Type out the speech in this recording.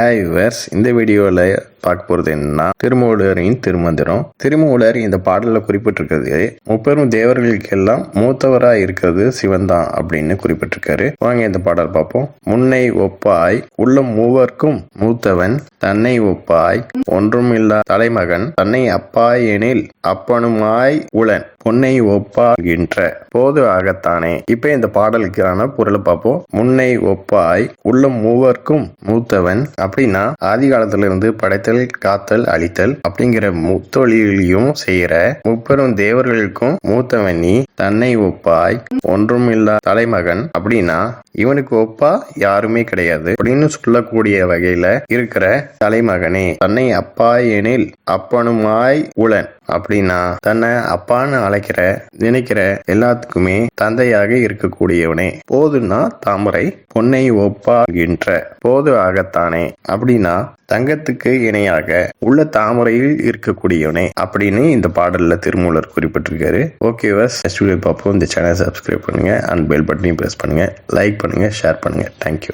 Hi viewers இந்த வீடியோவில் பார்க்க போகிறது என்னன்னா திருமூலரின் திருமந்திரம். திருமூலர் இந்த பாடலில் குறிப்பிட்டிருக்கிறது முப்பெரும் தேவர்களுக்கெல்லாம் மூத்தவராக இருக்கிறது சிவன் தான் அப்படின்னு குறிப்பிட்டிருக்காரு. வாங்க இந்த பாடல் பார்ப்போம். முன்னை ஒப்பாய் உள்ள மூவர்க்கும் மூத்தவன் தன்னை ஒப்பாய் ஒன்றுமில்லா தலைமகன் தன்னை அப்பாய் எனில் அப்பனுமாய் உளன் பொன்னை ஒப்பாகின்ற போது ஆகத்தானே. இப்ப இந்த பாடலுக்கான பொருளை பார்ப்போம். முன்னை ஒப்பாய் உள்ள மூவர்க்கும் மூத்தவன் அப்படின்னா ஆதி காலத்துல இருந்து படைத்தல் காத்தல் அழித்தல் அப்படிங்கிற முத்தொழிலையும் செய்யற முப்பெரும் தேவர்களுக்கும் மூத்தவனி தன்னை ஒப்பாய் ஒன்றுமில்லா தலைமகன் அப்படின்னா இவனுக்கு ஒப்பா யாருமே கிடையாது அப்படின்னு சொல்லக்கூடிய வகையில இருக்கிற தலைமகனே. தன்னை அப்பா எனில் அப்பனுமாய் உளன். அப்படின்னா தன்னை அப்பான்னு அழைக்கிற நினைக்கிற எல்லாத்துக்குமே தந்தையாக இருக்கக்கூடியவனே. போதுன்னா தாமரை பொன்னை ஒப்பாகின்ற போது ஆகத்தானே. அப்படின்னா தங்கத்துக்கு இணையாக உள்ள தாமரையில் இருக்கக்கூடியவனே அப்படின்னு இந்த பாடல்ல திருமூலர் குறிப்பிட்டிருக்காரு. ஓகே வஸ் நெக்ஸ்ட் வீடியோ பார்ப்போம். இந்த சேனல் சப்ஸ்கிரைப் பண்ணுங்க. அண்ட் பெல் பட்டனையும் ப்ரெஸ் பண்ணுங்க. லைக் பண்ணுங்க ஷேர் பண்ணுங்க. Thank you